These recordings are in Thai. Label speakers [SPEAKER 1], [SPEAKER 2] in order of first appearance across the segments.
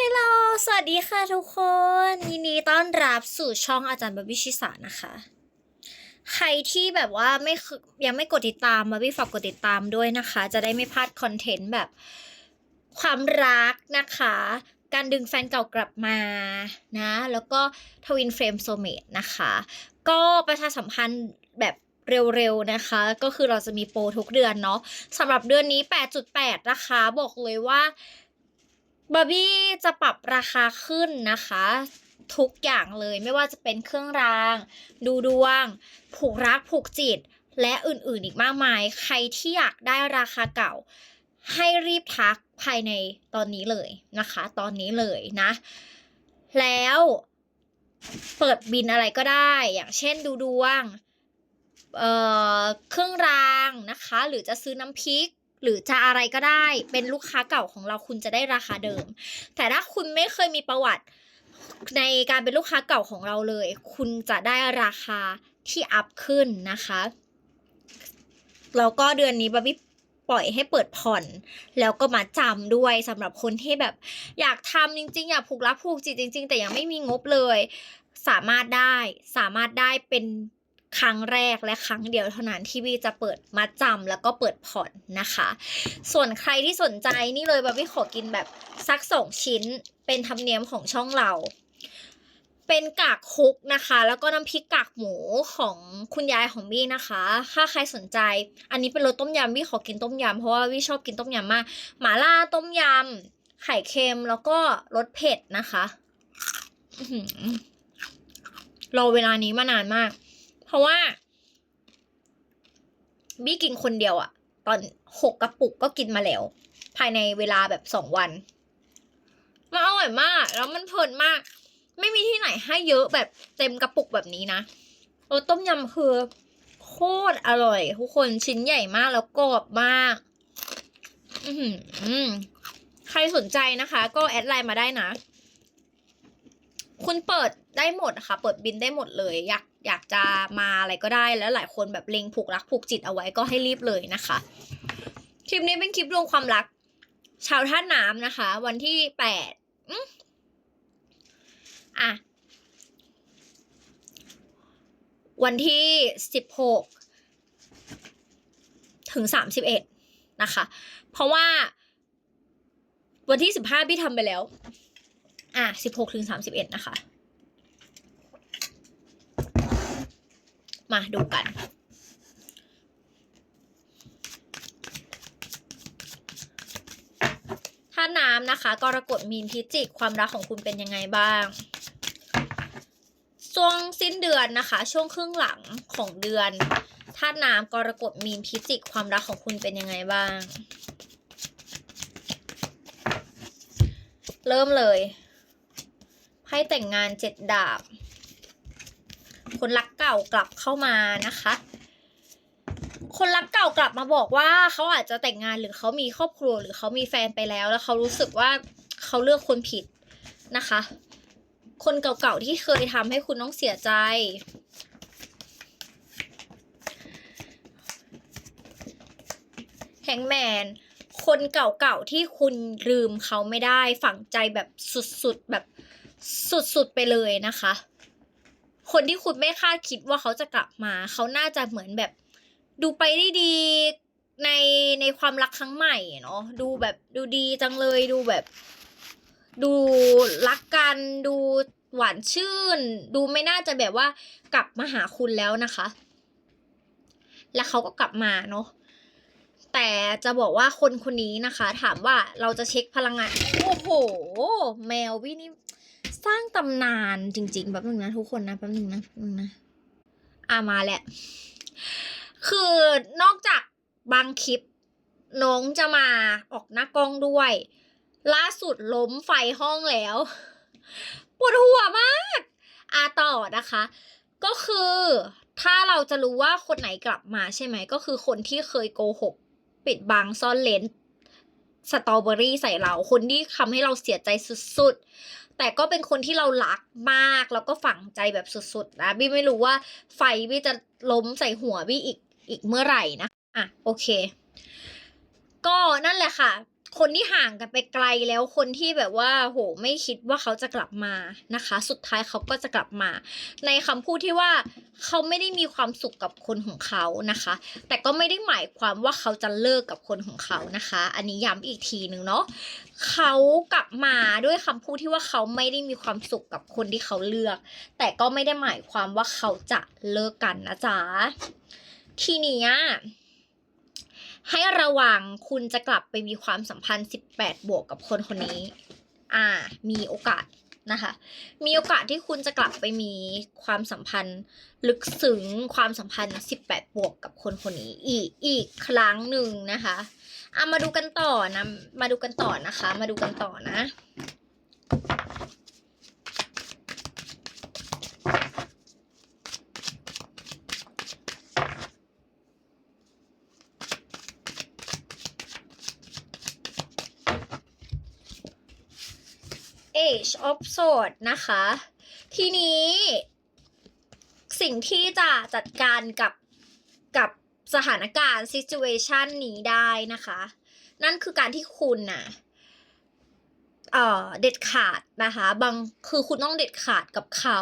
[SPEAKER 1] ฮลโลสวัสดีค่ะทุกคน ยินดีต้อนรับสู่ช่องอาจารย์บาบิชิสานะคะ ใครที่แบบว่าไม่ยังไม่กดติดตามบาบิฝากกดติดตามด้วยนะคะ จะได้ไม่พลาดคอนเทนต์แบบความรักนะคะ การดึงแฟนเก่ากลับมานะ แล้วก็ทวินเฟรมโซเมตนะคะ ก็ประชาสัมพันธ์แบบเร็วๆนะคะ ก็คือเราจะมีโปรทุกเดือนเนาะสำหรับเดือนนี้ 8.8 นะคะ บอกเลยว่า บาร์บี้จะปรับราคาขึ้นนะคะ ทุกอย่างเลยไม่ว่าจะเป็นเครื่องราง ดูดวง ผูกรักผูกจิต และอื่นๆอีกมากมาย ใครที่อยากได้ราคาเก่า ให้รีบทักภายในตอนนี้เลยนะคะ ตอนนี้เลยนะ แล้วเปิดบินอะไรก็ได้ อย่างเช่นดูดวง เอ่อ เครื่องรางนะคะ หรือจะซื้อน้ำพริก หรือจะอะไรก็ได้เป็นลูกค้าเก่าของเราคุณจะได้ราคาเดิม แต่ถ้าคุณไม่เคยมีประวัติในการเป็นลูกค้าเก่าของเราเลย คุณจะได้ราคาที่อัพขึ้นนะคะแล้วก็เดือนนี้บาร์บี้ปล่อยให้เปิดผ่อน แล้วก็มาจำด้วยสำหรับคนที่แบบ อยากทำจริง ๆ อยากผูกรักผูกจิตจริง ๆ แต่ยังไม่มีงบเลย สามารถได้สามารถได้เป็น ครั้งแรกและครั้งเดียวเท่านั้นที่บีจะเปิดมาจำแล้วก็เปิดผ่อนนะคะ ส่วนใครที่สนใจนี่เลยบาร์บี้ขอกินแบบสักสองชิ้น เป็นธรรมเนียมของช่องเราเป็นกากคุกนะคะ แล้วก็น้ำพริกกากหมูของคุณยายของบี้นะคะ ถ้าใครสนใจ อันนี้เป็นรสต้มยำบี้ขอกินต้มยำเพราะว่าบี้ชอบกินต้มยำมากหมาล่าต้มยำไข่เค็มแล้วก็รสเผ็ดนะคะรอเวลานี้มานานมาก ราะว่าบี้กินคนเดียวอะตอนหกกระปุกก็กินมาแล้ว ภายในเวลาแบบสองวัน มันอร่อยมาก แล้วมันเพลินมาก ไม่มีที่ไหนให้เยอะแบบเต็มกระปุกแบบนี้นะเออต้มยำคือโคตรอร่อย ทุกคนชิ้นใหญ่มากแล้วกรอบมาก อือหือใครสนใจนะคะ ก็แอดไลน์มาได้นะ คุณเปิดได้หมดค่ะ เปิดบินได้หมดเลย อยาก อยากจะมาอะไรก็ได้ แล้วหลายคนแบบเล็งผูกรักผูกจิตเอาไว้ก็ให้รีบเลยนะคะ คลิปนี้เป็นคลิปรวมความรัก ชาวท่าน้ำนะคะ วันที่แปดอะ วันที่สิบหกถึงสามสิบเอ็ดนะคะ เพราะว่าวันที่สิบห้าพี่ทำไปแล้ว อะสิบหกถึงสามสิบเอ็ดนะคะ มาดูกัน ถ้าน้ำนะคะกรกฎมีนพิจิกความรักของคุณเป็นยังไงบ้างช่วงสิ้นเดือนนะคะ ช่วงครึ่งหลังของเดือนถ้าน้ำกรกฎมีนพิจิกความรักของคุณเป็นยังไงบ้าง เริ่มเลย ให้แต่งงานเจ็ดดาบ คนรักเก่ากลับเข้ามานะคะ คนรักเก่ากลับมาบอกว่าเขาอาจจะแต่งงานหรือเขามีครอบครัวหรือเขามีแฟนไปแล้ว แล้วเขารู้สึกว่าเขาเลือกคนผิดนะคะ คนเก่าๆที่เคยทำให้คุณต้องเสียใจแฮงแมนคนเก่าๆที่คุณลืมเขาไม่ได้ฝังใจแบบสุดๆแบบสุดๆไปเลยนะคะ คนที่คุณไม่คาดคิดว่าเขาจะกลับมา เขาน่าจะเหมือนแบบ ดูไปได้ดีในในความรักครั้งใหม่เนาะดูแบบดูดีจังเลยดูแบบ ดูรักกันดูหวานชื่น ดูไม่น่าจะแบบว่ากลับมาหาคุณแล้วนะคะ แล้วเขาก็กลับมาเนาะแต่จะบอกว่าคนคนนี้นะคะ ถามว่าเราจะเช็คพลังงาน โอ้โห แมววี่นี่ สร้างตำนานจริงๆแป๊บนึงนะทุกคนนะแป๊บนึงนะแป๊บนึงนะอ่ามาแหละ คือนอกจากบางคลิปน้องจะมาออกหน้ากล้องด้วย ล่าสุดล้มไฟห้องแล้วปวดหัวมากอาต่อนะคะ ก็คือถ้าเราจะรู้ว่าคนไหนกลับมาใช่ไหม ก็คือคนที่เคยโกหก ปิดบังซ่อนเลนสตรอเบอรี่ใส่เรา คนที่ทำให้เราเสียใจสุดๆ แต่ก็เป็นคนที่เรารักมาก แล้วก็ฝังใจแบบสุดๆนะบี้ไม่รู้ว่าไฟบี้จะล้มใส่หัวบี้อีกอีกเมื่อไหร่นะอะโอเค ก็นั่นแหละค่ะ คนที่ห่างกันไปไกลแล้วคนที่แบบว่า โหไม่คิดว่าเขาจะกลับมานะคะ สุดท้ายเขาก็จะกลับมา ในคำพูดที่ว่าเขาไม่ได้มีความสุขกับคนของเขานะคะ แต่ก็ไม่ได้หมายความว่าเขาจะเลิกกับคนของเขานะคะ อันนี้ย้ำอีกทีหนึ่งเนาะเขากลับมาด้วยคำพูดที่ว่าเขาไม่ได้มีความสุขกับคนที่เขาเลือก แต่ก็ไม่ได้หมายความว่าเขาจะเลิกกันนะจ๊ะทีนี้ ให้ระวังคุณจะกลับไปมีความสัมพันธ์ 18 บวกกับคนคนนี้ อ่า มีโอกาสนะคะ มีโอกาสที่คุณจะกลับไปมีความสัมพันธ์ ลึกซึ้งความสัมพันธ์ 18 บวกกับคนคนนี้ อีกอีกครั้งหนึ่งนะคะอะมาดูกันต่อนะ มาดูกันต่อนะคะ มาดูกันต่อนะ Age of Swords นะคะ ทีนี้ สิ่งที่จะจัดการกับกับสถานการณ์ situation นี้ได้นะคะ นั่นคือการที่คุณน่ะเอ่อ เด็ดขาดนะคะ บางคือคุณต้องเด็ดขาดกับเขา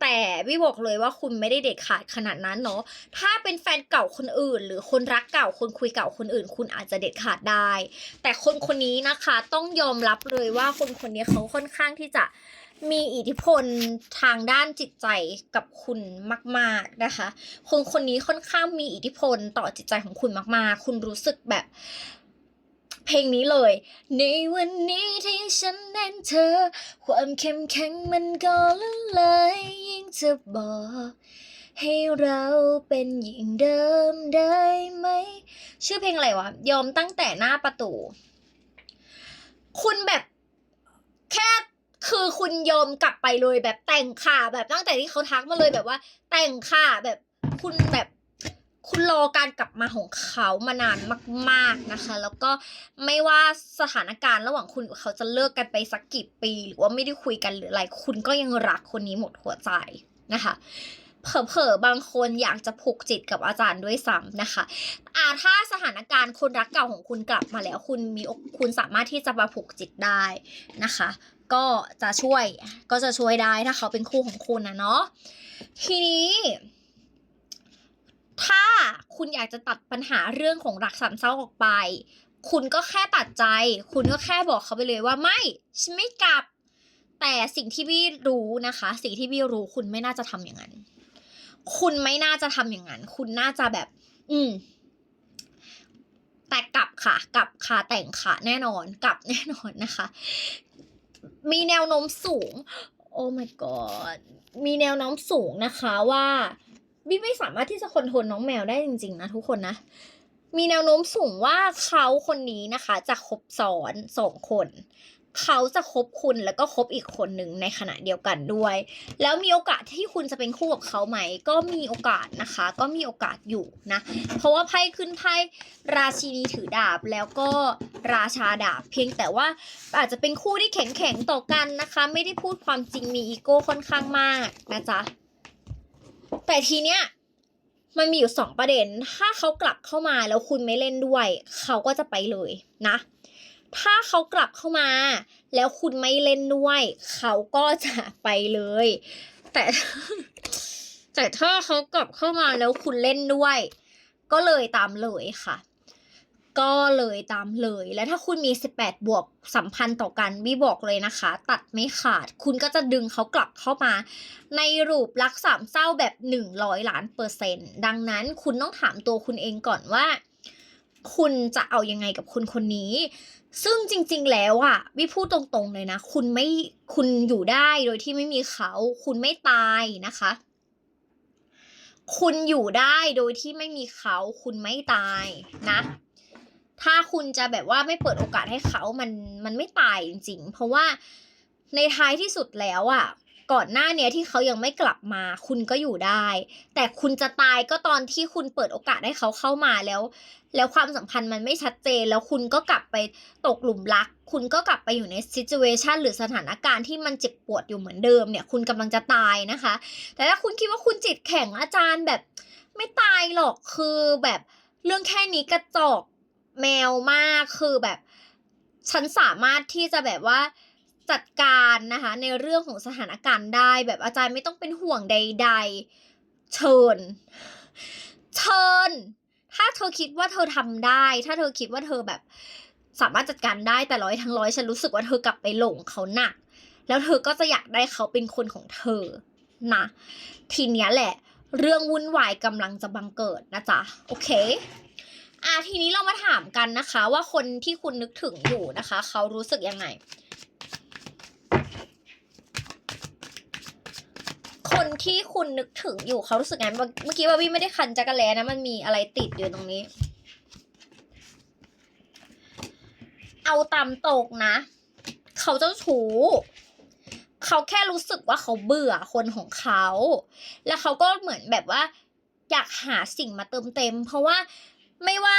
[SPEAKER 1] แต่พี่บอกเลยว่าคุณไม่ได้เด็ดขาดขนาดนั้นเนาะถ้าเป็นแฟนเก่าคนอื่น หรือคนรักเก่าคนคุยเก่าคนอื่น คุณอาจจะเด็ดขาดได้ แต่คนคนนี้นะคะต้องยอมรับเลยว่าคนคนนี้เขาค่อนข้างที่จะมีอิทธิพลทางด้านจิตใจกับคุณมาก ๆนะคะ คนคนนี้ค่อนข้างมีอิทธิพลต่อจิตใจของคุณมาก ๆ คุณรู้สึกแบบ เพลงนี้เลย ในวันนี้ที่ฉันเห็นเธอ ความเข้มแข็งมันก็ละลายยิ่งจะบอก ให้เราเป็นอย่างเดิมได้ไหม ชื่อเพลงอะไรวะ ยอมตั้งแต่หน้าประตู คุณแบบแค่คือคุณยอมกลับไปเลยแบบแต่งค่ะแบบตั้งแต่ที่เขาทักมาเลยแบบว่า แต่งค่ะแบบคุณแบบ คุณรอการกลับมาของเขามานานมาก ๆนะคะ แล้วก็ไม่ว่าสถานการณ์ระหว่างคุณกับเขาจะเลิกกันไปสักกี่ปี หรือว่าไม่ได้คุยกันหรืออะไร คุณก็ยังรักคนนี้หมดหัวใจนะคะเผลอๆบางคนอยากจะผูกจิตกับอาจารย์ด้วยซ้ำนะคะอาถ้าสถานการณ์คนรักเก่าของคุณกลับมาแล้ว คุณมีคุณสามารถที่จะมาผูกจิตได้นะคะ ก็จะช่วยก็จะช่วยได้ถ้าเขาเป็นคู่ของคุณนะเนาะทีนี้ ถ้าคุณอยากจะตัดปัญหาเรื่องของรักสามเศร้าออกไป คุณก็แค่ตัดใจ คุณก็แค่บอกเขาไปเลยว่าไม่ฉันไม่กลับ แต่สิ่งที่พี่รู้นะคะ สิ่งที่พี่รู้คุณไม่น่าจะทำอย่างนั้น คุณไม่น่าจะทำอย่างนั้น คุณน่าจะแบบ อืมแต่กลับค่ะ กลับค่ะแต่งค่ะ แน่นอนกลับแน่นอนนะคะ มีแนวโน้มสูง โอ้ my god มีแนวโน้มสูงนะคะว่า บี้ไม่สามารถที่จะคอนโทรลน้องแมวได้จริง ๆ นะทุกคนนะ มีแนวโน้มสูงว่าเขาคนนี้นะคะ จะคบซ้อนสองคน เขาจะคบคุณแล้วก็คบอีกคนหนึ่งในขณะเดียวกันด้วย แล้วมีโอกาสที่คุณจะเป็นคู่กับเขาไหม ก็มีโอกาสนะคะ ก็มีโอกาสอยู่นะ เพราะว่าไพ่ขึ้นไพ่ราชินีถือดาบแล้วก็ราชาดาบ เพียงแต่ว่าอาจจะเป็นคู่ที่แข็งแข็งๆต่อกันนะคะ ไม่ได้พูดความจริงมีอีโก้ค่อนข้างมากนะจ๊ะ แต่ทีเนี้ยมันมีอยู่สองประเด็น ถ้าเขากลับเข้ามาแล้วคุณไม่เล่นด้วย เขาก็จะไปเลยนะ ถ้าเขากลับเข้ามา แล้วคุณไม่เล่นด้วย เขาก็จะไปเลย แต่ แต่ถ้าเขากลับเข้ามาแล้วคุณเล่นด้วย ก็เลยตามเลยค่ะ ก็เลยตามเลย และถ้าคุณมี 18 บวกสัมพันธ์ต่อกันวิบอกเลยนะคะ ตัดไม่ขาด คุณก็จะดึงเขากลับเข้ามา ในรูปรักสามเศร้าแบบ 100 ล้านเปอร์เซ็นต์ดังนั้นคุณต้องถามตัวคุณเองก่อนว่า คุณจะเอายังไงกับคนคนนี้ ซึ่งจริงๆแล้วอะวิพูดตรงๆเลยนะ คุณไม่คุณอยู่ได้โดยที่ไม่มีเขา คุณไม่ตายนะคะ คุณอยู่ได้โดยที่ไม่มีเขา คุณไม่ตายนะ ถ้าคุณจะแบบว่าไม่เปิดโอกาสให้เขามันมันไม่ตายจริง ๆ เพราะว่าในท้ายที่สุดแล้วอะก่อนหน้าเนี้ยที่เขายังไม่กลับมา คุณก็อยู่ได้ แต่คุณจะตายก็ตอนที่คุณเปิดโอกาสให้เขาเข้ามาแล้ว แล้วความสัมพันธ์มันไม่ชัดเจน แล้วคุณก็กลับไปตกหลุมรัก คุณก็กลับไปอยู่ในซิจูเอชันหรือสถานการณ์ที่มันเจ็บปวดอยู่เหมือนเดิมเนี่ย คุณกำลังจะตายนะคะ แต่ถ้าคุณคิดว่าคุณจิตแข็งอาจารย์แบบ ไม่ตายหรอกคือแบบเรื่องแค่นี้กระจอก แมวมากคือแบบ ฉันสามารถที่จะแบบว่าจัดการนะคะในเรื่องของสถานการณ์ได้ แบบอาจารย์ไม่ต้องเป็นห่วงใด ๆ เชิญ เชิญ ถ้าเธอคิดว่าเธอทำได้ ถ้าเธอคิดว่าเธอแบบสามารถจัดการได้แต่ร้อยทั้งร้อยฉันรู้สึกว่าเธอกลับไปหลงเขาหนัก แล้วเธอก็จะอยากได้เขาเป็นคนของเธอนะทีเนี้ยแหละ เรื่องวุ่นวายกำลังจะบังเกิดนะจ๊ะ โอเค อะทีนี้เรามาถามกันนะคะ ว่าคนที่คุณนึกถึงอยู่นะคะ เขารู้สึกยังไง คนที่คุณนึกถึงอยู่เขารู้สึกไงเมื่อเมื่อกี้ว่าวี่ไม่ได้คันจักรแล้นะ มันมีอะไรติดอยู่ตรงนี้ เอาตามตกนะ เขาเจ้าชู้เขาแค่รู้สึกว่าเขาเบื่อคนของเขา แล้วเขาก็เหมือนแบบว่า อยากหาสิ่งมาเติมเต็ม เพราะว่า ไม่ว่า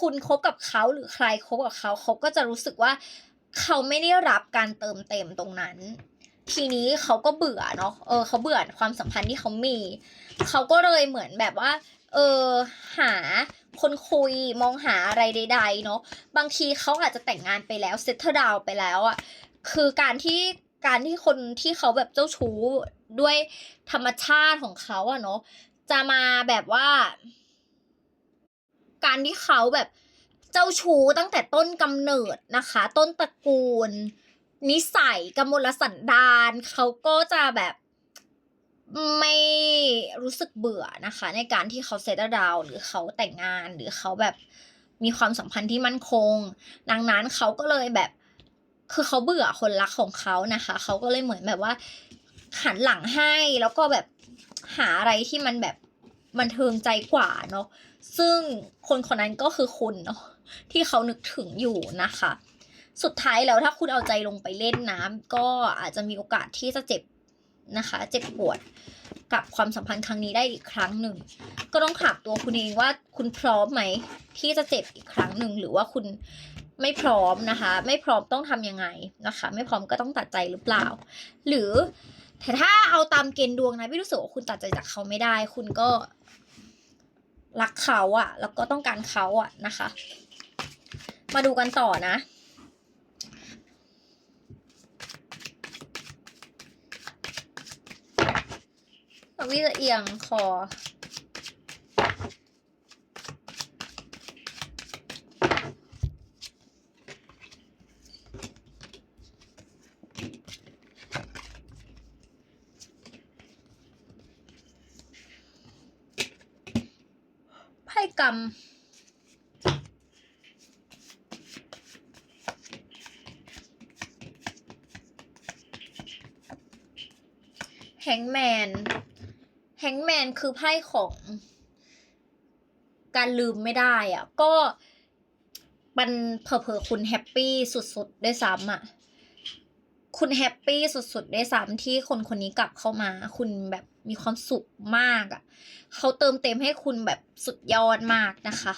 [SPEAKER 1] คุณคบกับเขาหรือใครคบกับเขาเขาก็จะรู้สึกว่า เขาไม่ได้รับการเติมเต็มตรงนั้น ทีนี้เขาก็เบื่อเนาะเออเขาเบื่อความสัมพันธ์ที่เขามี เขาก็เลยเหมือนแบบว่า เออหาคนคุยมองหาอะไรใด ๆ เนาะบางทีเขาอาจจะแต่งงานไปแล้วเซตเตอร์ดาวไปแล้วอะคือการที่การที่คนที่เขาแบบเจ้าชู้ด้วยธรรมชาติของเขาอะเนาะจะมาแบบว่า การที่เขาแบบเจ้าชู้ตั้งแต่ต้นกำเนิดนะคะ ต้นตระกูล นิสัยกมลสันดานเขาก็จะแบบไม่รู้สึกเบื่อนะคะ ในการที่เขาเซตดาวหรือเขาแต่งงานหรือเขาแบบมีความสัมพันธ์ที่มั่นคง ดังนั้นเขาก็เลยแบบ คือเขาเบื่อคนรักของเขานะคะ เขาก็เลยเหมือนแบบว่าหันหลังให้แล้วก็แบบหาอะไรที่มันแบบบันเทิงใจกว่าเนาะ ซึ่งคนคนนั้นก็คือคุณเนาะที่เขานึกถึงอยู่นะคะ สุดท้ายแล้วถ้าคุณเอาใจลงไปเล่นน้ำก็อาจจะมีโอกาสที่จะเจ็บนะคะ เจ็บปวดกับความสัมพันธ์ครั้งนี้ได้อีกครั้งหนึ่ง ก็ต้องถามตัวคุณเองว่าคุณพร้อมไหมที่จะเจ็บอีกครั้งหนึ่งหรือว่าคุณไม่พร้อมนะคะ ไม่พร้อมต้องทำยังไงนะคะ ไม่พร้อมก็ต้องตัดใจหรือเปล่า หรือแต่ถ้าเอาตามเกณฑ์ดวงนะพี่รู้สึกว่าคุณตัดใจจากเขาไม่ได้ คุณก็ รักเขาอะแล้วก็ต้องการเขาอะนะคะ มาดูกันต่อนะ วิจะเอียงคอ ไพ่กรรมแฮงแมน แฮงแมนคือไพ่ของการลืมไม่ได้อะก็มันเผลอๆคุณแฮปปี้สุดๆด้วยซ้ำอะ คุณแฮปปี้สุดๆด้วยซ้ำที่คนคนนี้กลับเข้ามา คุณแบบมีความสุขมากอะเขาเติมเต็มให้คุณแบบสุดยอดมากนะคะ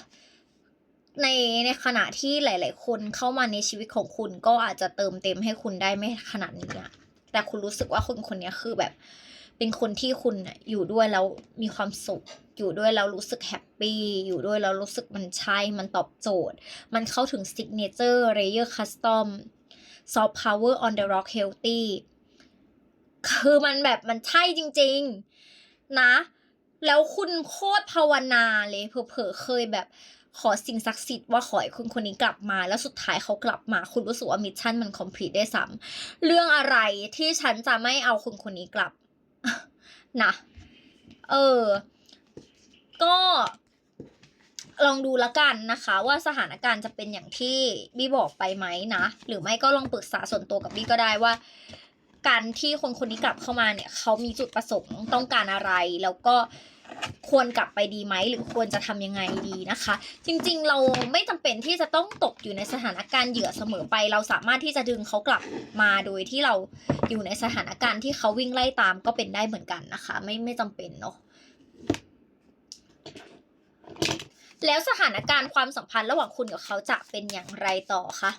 [SPEAKER 1] ในในขณะที่หลาย ๆ คนเข้ามาในชีวิตของคุณก็อาจจะเติมเต็มให้คุณได้ไม่ขนาดนี้อะแต่คุณรู้สึกว่าคนคนนี้คือแบบ เป็นคนที่คุณน่ะอยู่ด้วยแล้วมีความสุข อยู่ด้วยแล้วรู้สึกแฮปปี้อยู่ด้วยแล้วรู้สึกมันใช่มันตอบโจทย์ มันเข้าถึง signature layer custom soft power on the rock healthy คือมันแบบมันใช่จริง ๆ นะ แล้วคุณโคตรภาวนาเลยเผลอๆเคยแบบขอสิ่งศักดิ์สิทธิ์ว่าขอให้คุณคนนี้กลับมา แล้วสุดท้ายเขากลับมา คุณรู้สึกว่ามิชชั่นมันคอมพลีทได้ซ้ำเรื่องอะไรที่ฉันจะไม่เอาคุณคนนี้กลับนะ เออ ก็ ลองดูละกันนะคะว่าสถานการณ์จะเป็นอย่างที่บี้บอกไปไหมนะ หรือไม่ก็ลองปรึกษาส่วนตัวกับบี้ก็ได้ว่า การที่คนคนนี้กลับเข้ามาเนี่ยเขามีจุดประสงค์ต้องการอะไร แล้วก็ควรกลับไปดีไหมหรือควรจะทำยังไงดีนะคะ จริงๆ เราไม่จำเป็นที่จะต้องตกอยู่ในสถานการณ์เหยื่อเสมอไป เราสามารถที่จะดึงเขากลับมาโดยที่เราอยู่ในสถานการณ์ที่เขาวิ่งไล่ตามก็เป็นได้เหมือนกันนะคะ ไม่ไม่จำเป็นเนาะ แล้วสถานการณ์ความสัมพันธ์ระหว่างคุณกับเขาจะเป็นอย่างไรต่อคะ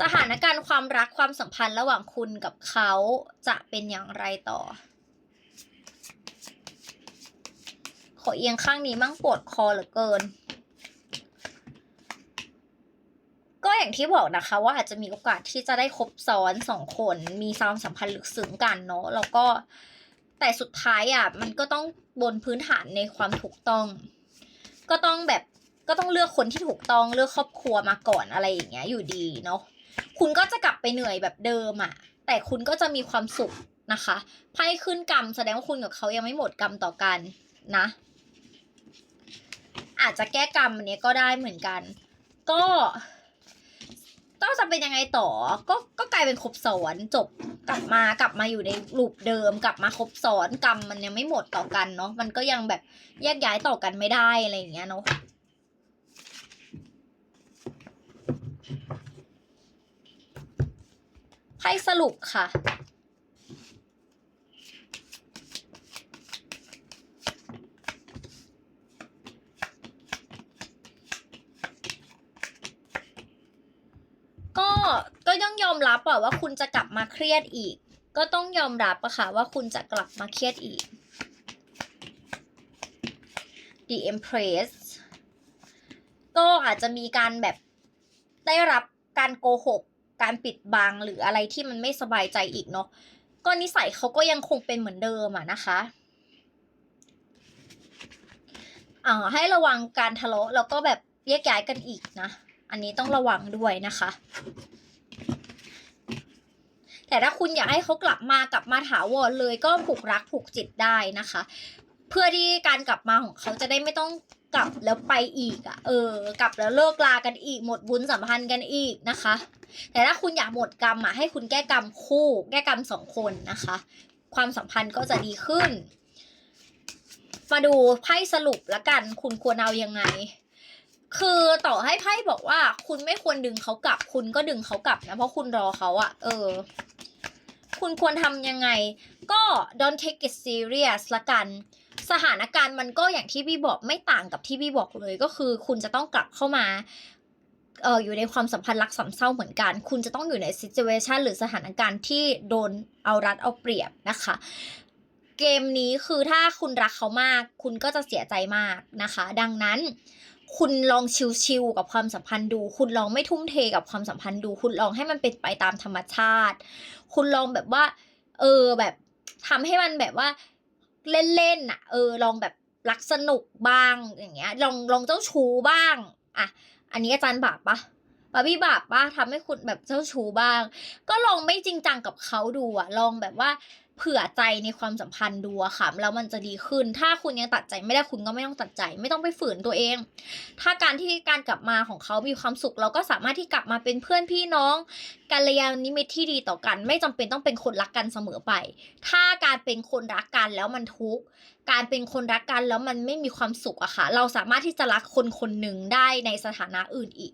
[SPEAKER 1] สถานการณ์ความรักความสัมพันธ์ระหว่างคุณกับเขาจะเป็นอย่างไรต่อ ขอเอียงข้างนี้มั่งปวดคอเหลือเกิน ก็อย่างที่บอกนะคะ ว่าอาจจะมีโอกาสที่จะได้คบซ้อนสองคนมีความสัมพันธ์ลึกซึ้งกันเนาะแล้วก็แต่สุดท้ายอะมันก็ต้องบนพื้นฐานในความถูกต้อง ก็ต้องแบบก็ต้องเลือกคนที่ถูกต้องเลือกครอบครัวมาก่อนอะไรอย่างเงี้ย อยู่ดีเนาะคุณก็จะกลับไปเหนื่อยแบบเดิมอะแต่คุณก็จะมีความสุขนะคะไพ่ขึ้นกรรมแสดงว่าคุณกับเขายังไม่หมดกรรมต่อกันนะ อาจจะแก้กรรมอันนี้ก็ได้เหมือนกัน ก็ ต้องจะเป็นยังไงต่อ ก็ก็กลายเป็นครบซ้อนจบกลับมากลับมาอยู่ในลูปเดิม กลับมาครบซ้อนกรรมมันยังไม่หมดต่อกันเนาะมันก็ยังแบบแยกย้ายต่อกันไม่ได้อะไรอย่างเงี้ยเนาะไพ่สรุปค่ะ ก็ก็ต้องยอมรับอะว่าคุณจะกลับมาเครียดอีก ก็ต้องยอมรับอะค่ะว่าคุณจะกลับมาเครียดอีก The Empress ก็อาจจะมีการแบบได้รับการโกหก การปิดบังหรืออะไรที่มันไม่สบายใจอีกเนาะก็นิสัยเขาก็ยังคงเป็นเหมือนเดิมอะนะคะอ่าให้ระวังการทะเลาะแล้วก็แบบแยกย้ายกันอีกนะ อันนี้ต้องระวังด้วยนะคะ แต่ถ้าคุณอยากให้เขากลับมากลับมาถาวรเลยก็ผูกรักผูกจิตได้นะคะ เพื่อที่การกลับมาของเขาจะได้ไม่ต้องกลับแล้วไปอีกอะ่ะ เออ กลับแล้วเลิกลากันอีก หมดบุญสัมพันธ์กันอีกนะคะ แต่ถ้าคุณอยากหมดกรรมอะให้คุณแก้กรรมคู่ แก้กรรมสองคนนะคะ ความสัมพันธ์ก็จะดีขึ้น มาดูไพ่สรุปละกัน คุณควรเอายังไง คือต่อให้ไพ่บอกว่า คุณไม่ควรดึงเขากลับ คุณก็ดึงเขากลับนะเพราะคุณรอเขาอะเออ คุณควรทำยังไง ก็ don't take it serious ละกัน สถานการณ์มันก็อย่างที่พี่บอกไม่ต่างกับที่พี่บอกเลยก็คือ คุณจะต้องกลับเข้ามาเอออยู่ในความสัมพันธ์รักสามเศร้าเหมือนกัน คุณจะต้องอยู่ใน situation หรือสถานการณ์ที่โดนเอารัดเอาเปรียบนะคะ เกมนี้คือถ้าคุณรักเขามาก คุณก็จะเสียใจมากนะคะ ดังนั้น คุณลองชิลๆกับความสัมพันธ์ดู คุณลองไม่ทุ่มเทกับความสัมพันธ์ดู คุณลองให้มันเป็นไปตามธรรมชาติ คุณลองแบบว่า เออแบบทำให้มันแบบว่าเล่นๆน่ะ เออ ลองแบบรักสนุกบ้างอย่างเงี้ย ลองลองเจ้าชู้บ้าง อะ อันนี้อาจารย์บาปปะ บาร์บี้บาปปะทำให้คุณแบบเจ้าชู้บ้าง ก็ลองไม่จริงจังกับเขาดูอะลองแบบว่าเผื่อใจในความสัมพันธ์ดูอะค่ะแล้วมันจะดีขึ้น ถ้าคุณยังตัดใจไม่ได้คุณก็ไม่ต้องตัดใจ ไม่ต้องไปฝืนตัวเอง ถ้าการที่การกลับมาของเขามีความสุข เราก็สามารถที่กลับมาเป็นเพื่อนพี่น้องกัลยาณมิตรที่ดีต่อกัน ไม่จำเป็นต้องเป็นคนรักกันเสมอไป ถ้าการเป็นคนรักกันแล้วมันทุกข์การเป็นคนรักกันแล้วมันไม่มีความสุขอะค่ะ เราสามารถที่จะรักคนคนหนึ่งได้ในสถานะอื่นอีก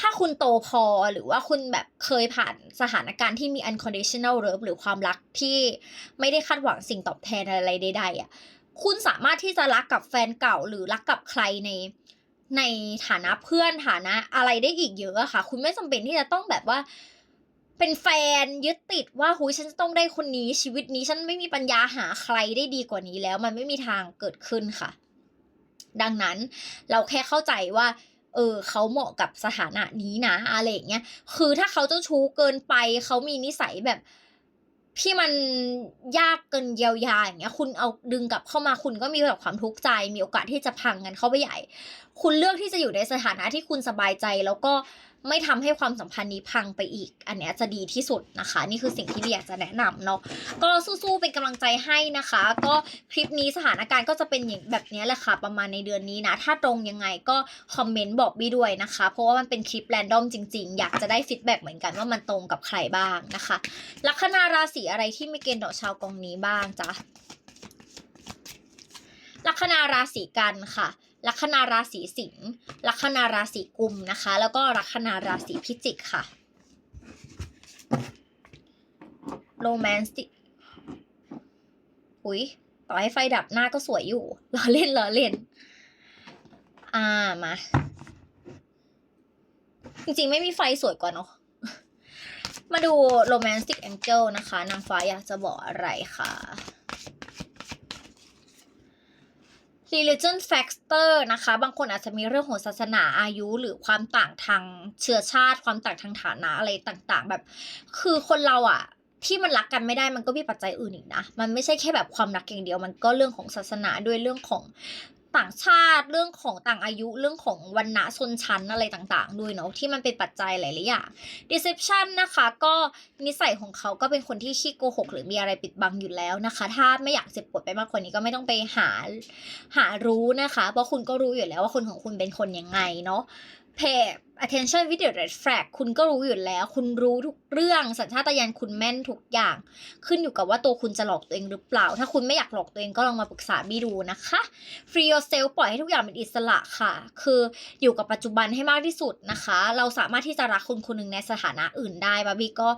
[SPEAKER 1] ถ้าคุณโตพอหรือว่าคุณแบบเคยผ่านสถานการณ์ที่มี unconditional love หรือความรักที่ไม่ได้คาดหวังสิ่งตอบแทนอะไรใดๆอะคุณสามารถที่จะรักกับแฟนเก่าหรือรักกับใครในในฐานะเพื่อนฐานะอะไรได้อีกเยอะอะค่ะ คุณไม่จำเป็นที่จะต้องแบบว่า เป็นแฟนยึดติดว่าหุยฉันจะต้องได้คนนี้ชีวิตนี้ฉันไม่มีปัญญาหาใครได้ดีกว่านี้แล้ว มันไม่มีทางเกิดขึ้นค่ะ ดังนั้นเราแค่เข้าใจว่า เออเขาเหมาะกับสถานะนี้นะอะไรเงี้ยคือถ้าเขาเจ้าชู้เกินไปเขามีนิสัยแบบที่มันยากเกินเยียวยาอย่างเงี้ย คุณเอาดึงกลับเข้ามาคุณก็มีแบบความทุกข์ใจ มีโอกาสที่จะพังกันเข้าไปใหญ่ คุณเลือกที่จะอยู่ในสถานะที่คุณสบายใจแล้วก็ ไม่ทำให้ความสัมพันธ์นี้พังไปอีก อันเนี้ยจะดีที่สุดนะคะ นี่คือสิ่งที่เบียอยากจะแนะนำเนาะก็สู้ๆเป็นกำลังใจให้นะคะ ก็คลิปนี้สถานการณ์ก็จะเป็นอย่างแบบนี้แหละค่ะ ประมาณในเดือนนี้นะถ้าตรงยังไงก็คอมเมนต์บอกบี้ด้วยนะคะ เพราะว่ามันเป็นคลิปแรนดอมจริง ๆ อยากจะได้ฟีดแบ็กเหมือนกันว่ามันตรงกับใครบ้างนะคะลัคนาราศีอะไรที่มีเกณฑ์ต่อชาวกองนี้บ้างจ๊ะลัคนาราศีกันค่ะ ลัคนาราศีสิงห์ลัคนาราศีกุมนะคะ แล้วก็ลัคนาราศีพิจิกค่ะโรแมนติกอุ๊ย ต่อให้ไฟดับหน้าก็สวยอยู่ล้อเล่นล้อเล่น อ่ามา จริงๆ ไม่มีไฟสวยกว่าเนาะมาดู Romantic Angel นะคะ นางฟ้าอยากจะบอกอะไรค่ะ religion factor นะคะ บางคนอาจจะมีเรื่องของศาสนาอายุ หรือความต่างทางเชื้อชาติ ความต่างทางฐานะอะไรต่างๆ แบบ คือคนเราอะที่มันรักกันไม่ได้มันก็มีปัจจัยอื่นอีกนะ มันไม่ใช่แค่แบบความรักอย่างเดียว มันก็เรื่องของศาสนาด้วยเรื่องของ ต่างชาติเรื่องของต่างอายุเรื่องของวันณะชนชั้นอะไรต่างๆ ด้วยเนาะที่มันเป็นปัจจัยหลายๆอย่าง deception นะคะก็นิสัยของเขาก็เป็นคนที่ขี้โกหก หรือมีอะไรปิดบังอยู่แล้วนะคะ ถ้าไม่อยากเจ็บปวดไปมากกว่านี้ก็ไม่ต้องไปหาหารู้นะคะ เพราะคุณก็รู้อยู่แล้วว่าคนของคุณเป็นคนยังไงเนาะเพ attention with the red flag คุณก็รู้อยู่แล้ว คุณรู้ทุกเรื่องสัญชาตญาณคุณแม่นทุกอย่าง ขึ้นอยู่กับว่าตัวคุณจะหลอกตัวเองหรือเปล่า ถ้าคุณไม่อยากหลอกตัวเองก็ลองมาปรึกษาบี้ดูนะคะ free yourself ปล่อยให้ทุกอย่างเป็นอิสระค่ะ คืออยู่กับปัจจุบันให้มากที่สุดนะคะ เราสามารถที่จะรักคนคนหนึ่งในสถานะอื่นได้บาร์บี้ก็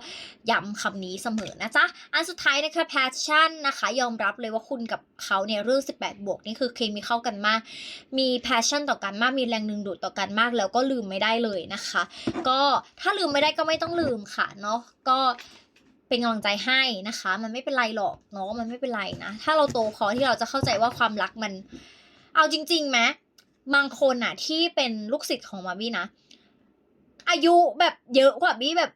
[SPEAKER 1] ย้ำคำนี้เสมอนะจ๊ะอันสุดท้ายนะคะ passion นะคะ ยอมรับเลยว่าคุณกับเขาเนี่ยเรื่อง 18 บวกนี่คือเคมีเข้ากันมาก มี passion ต่อกันมากมีแรงดึงดูดต่อกันมาก แล้วก็ลืมไม่ได้เลยเลยนะคะ ก็ถ้าลืมไม่ได้ก็ไม่ต้องลืมค่ะเนาะก็เป็นกำลังใจให้นะคะ มันไม่เป็นไรหรอกเนาะมันไม่เป็นไรนะถ้าเราโตพอที่เราจะเข้าใจว่าความรักมัน เอาจริงๆไหมบางคนอะที่เป็นลูกศิษย์ของมาบี้นะ อายุแบบเยอะกว่าบี้แบบ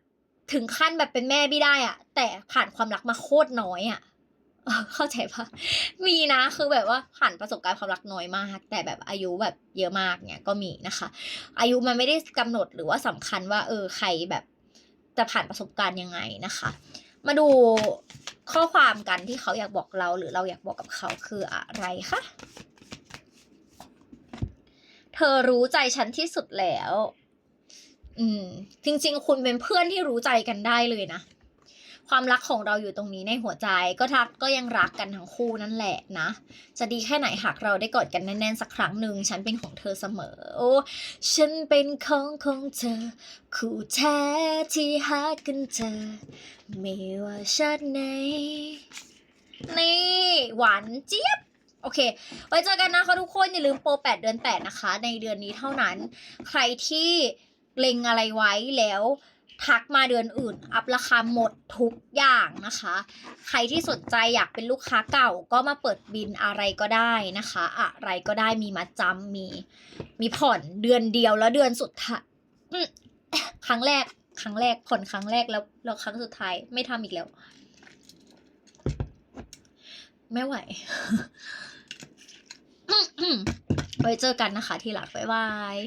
[SPEAKER 1] ถึงขั้นแบบเป็นแม่บี้ได้อะแต่ผ่านความรักมาโคตรน้อยอะ เข้าใจปะมีนะคือแบบว่าผ่านประสบการณ์ความรักน้อยมาก แต่แบบอายุแบบเยอะมากเนี่ยก็มีนะคะ อายุมันไม่ได้กำหนดหรือว่าสำคัญว่า เออใครแบบจะผ่านประสบการณ์ยังไงนะคะ มาดูข้อความกันที่เขาอยากบอกเราหรือเราอยากบอกกับเขาคืออะไรคะเธอรู้ใจฉันที่สุดแล้ว อืม จริง ๆ คุณเป็นเพื่อนที่รู้ใจกันได้เลยนะ ความรักของเราอยู่ตรงนี้ในหัวใจก็ทักก็ยังรักกันทั้งคู่นั่นแหละนะ จะดีแค่ไหนหากเราได้กอดกันแน่นๆสักครั้งหนึ่งฉันเป็นของเธอเสมอ โอ้ ฉันเป็นของของเธอ คู่แท้ที่หากันเจอไม่ว่าชาติไหน นี่ หวานเจี๊ยบโอเค ไว้เจอกันนะคะทุกคน อย่าลืมโปร 8 เดือน 8 นะคะ ในเดือนนี้เท่านั้น ใครที่เล็งอะไรไว้แล้ว ทักมาเดือนอื่น อัพราคาหมดทุกอย่างนะคะ ใครที่สนใจอยากเป็นลูกค้าเก่าก็มาเปิดบินอะไรก็ได้นะคะ อะไรก็ได้มีมาจำมี มีผ่อนเดือนเดียวแล้วเดือนสุดท้ายครั้งแรก ครั้งแรกผ่อนครั้งแรกแล้วแล้วครั้งสุดท้ายไม่ทำอีกแล้ว ไม่ไหวไว้เจอกันนะคะ ที่หลักบ๊ายบาย